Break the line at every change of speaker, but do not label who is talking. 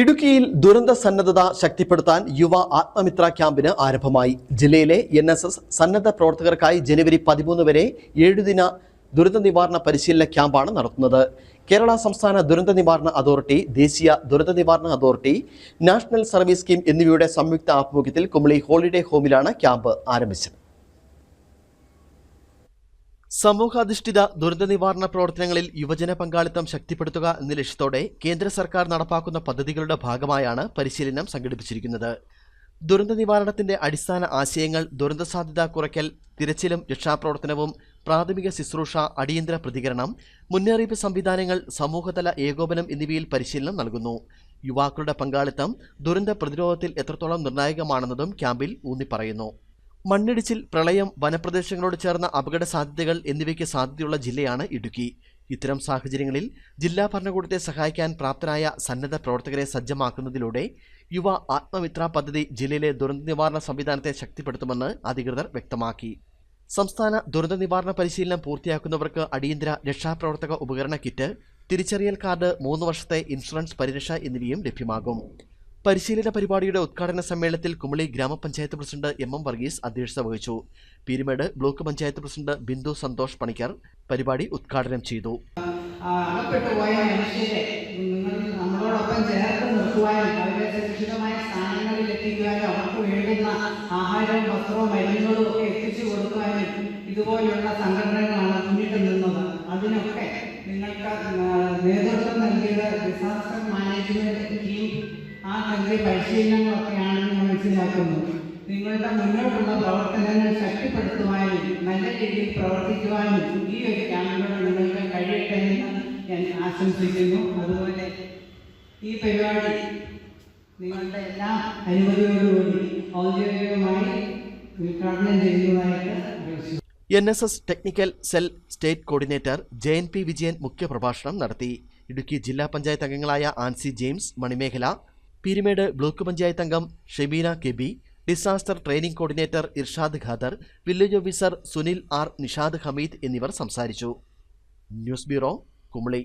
ഇടുക്കിയിൽ ദുരന്ത സന്നദ്ധത ശക്തിപ്പെടുത്താൻ യുവ ആത്മമിത്ര ക്യാമ്പിന് ആരംഭമായി. ജില്ലയിലെ എൻ എസ് എസ് സന്നദ്ധ പ്രവർത്തകർക്കായി ജനുവരി പതിമൂന്ന് വരെ ഏഴുദിന ദുരന്ത നിവാരണ പരിശീലന ക്യാമ്പാണ് നടത്തുന്നത്. കേരള സംസ്ഥാന ദുരന്ത നിവാരണ അതോറിറ്റി ദേശീയ ദുരന്ത നിവാരണ അതോറിറ്റി നാഷണൽ സർവീസ് സ്കീം എന്നിവയുടെ സംയുക്ത ആഭിമുഖ്യത്തിൽ കുമളി ഹോളിഡേ ഹോമിലാണ് ക്യാമ്പ് ആരംഭിച്ചത്. സമൂഹാധിഷ്ഠിത ദുരന്ത നിവാരണ പ്രവർത്തനങ്ങളിൽ യുവജന പങ്കാളിത്തം ശക്തിപ്പെടുത്തുക എന്ന ലക്ഷ്യത്തോടെ കേന്ദ്ര സർക്കാർ നടപ്പാക്കുന്ന പദ്ധതികളുടെ ഭാഗമായാണ് പരിശീലനം സംഘടിപ്പിച്ചിരിക്കുന്നത്. ദുരന്ത നിവാരണത്തിന്റെ അടിസ്ഥാന ആശയങ്ങൾ ദുരന്ത സാധ്യത കുറയ്ക്കൽ തിരച്ചിലും രക്ഷാപ്രവർത്തനവും പ്രാഥമിക ശുശ്രൂഷ അടിയന്തര പ്രതികരണം മുന്നറിയിപ്പ് സംവിധാനങ്ങൾ സമൂഹതല ഏകോപനം എന്നിവയിൽ പരിശീലനം നൽകുന്നു. യുവാക്കളുടെ പങ്കാളിത്തം ദുരന്ത പ്രതിരോധത്തിൽ എത്രത്തോളം നിർണായകമാണെന്നതും ക്യാമ്പിൽ ഊന്നിപ്പറയുന്നു. മണ്ണിടിച്ചിൽ പ്രളയം വനപ്രദേശങ്ങളോട് ചേർന്ന അപകട സാധ്യതകൾ എന്നിവയ്ക്ക് സാധ്യതയുള്ള ജില്ലയാണ് ഇടുക്കി. ഇത്തരം സാഹചര്യങ്ങളിൽ ജില്ലാ ഭരണകൂടത്തെ സഹായിക്കാൻ പ്രാപ്തരായ സന്നദ്ധ പ്രവർത്തകരെ സജ്ജമാക്കുന്നതിലൂടെ യുവ ആത്മമിത്ര പദ്ധതി ജില്ലയിലെ ദുരന്ത നിവാരണ സംവിധാനത്തെ ശക്തിപ്പെടുത്തുമെന്ന് അധികൃതർ വ്യക്തമാക്കി. സംസ്ഥാന ദുരന്ത നിവാരണ പരിശീലനം പൂർത്തിയാക്കുന്നവർക്ക് അടിയന്തര രക്ഷാപ്രവർത്തക ഉപകരണ കിറ്റ് തിരിച്ചറിയൽ കാർഡ് മൂന്ന് വർഷത്തെ ഇൻഷുറൻസ് പരിരക്ഷ എന്നിവയും ലഭ്യമാകും. പരിശീലന പരിപാടിയുടെ ഉദ്ഘാടന സമ്മേളനത്തിൽ കുമളി ഗ്രാമപഞ്ചായത്ത് പ്രസിഡന്റ് എം എം വർഗീസ് അധ്യക്ഷത വഹിച്ചു. പീരുമേട് ബ്ലോക്ക് പഞ്ചായത്ത് പ്രസിഡന്റ് ബിന്ദു സന്തോഷ് പണിക്കർ പരിപാടി ഉദ്ഘാടനം ചെയ്തു.
നമ്മളോടൊപ്പം എത്തിച്ചു മുന്നിട്ട് അതിനൊക്കെ നിങ്ങൾക്ക് നേതൃത്വം നൽകിയത് ഡിസാസ്റ്റർ മാനേജ്മെന്റ് ആ നൽകിയ പരിശീലനങ്ങളൊക്കെയാണെന്ന് മനസ്സിലാക്കുന്നു. നിങ്ങളുടെ മുന്നോട്ടുള്ള പ്രവർത്തനങ്ങൾ ശക്തിപ്പെടുത്തുവാനും നല്ല രീതിയിൽ പ്രവർത്തിക്കുവാനും ഈ ഒരു ക്യാമ്പിലൂടെ നിങ്ങൾക്ക് കഴിയട്ടെ എന്ന് ഞാൻ ആശംസിക്കുന്നു. അതുപോലെ ഈ പരിപാടി നിങ്ങളുടെ എല്ലാ അനുമതിയോടുകൂടി ഔദ്യോഗികമായി ഉദ്ഘാടനം ചെയ്യുന്നതായിട്ട്
N S S technical cell state coordinator J N P Vijayan മുഖ്യപ്രഭാഷണം നടത്തി. ഇടുക്കി ജില്ലാ പഞ്ചായത്ത് അംഗങ്ങളായ ആൻസി ജെയിംസ് മണിമേഖല പീരുമേട് ബ്ലോക്ക് പഞ്ചായത്ത് അംഗം Shebeena K B disaster training coordinator Irshad Khader village officer Sunil R Nishad Hameed എന്നിവർ സംസാരിച്ചു. News bureau Kumily.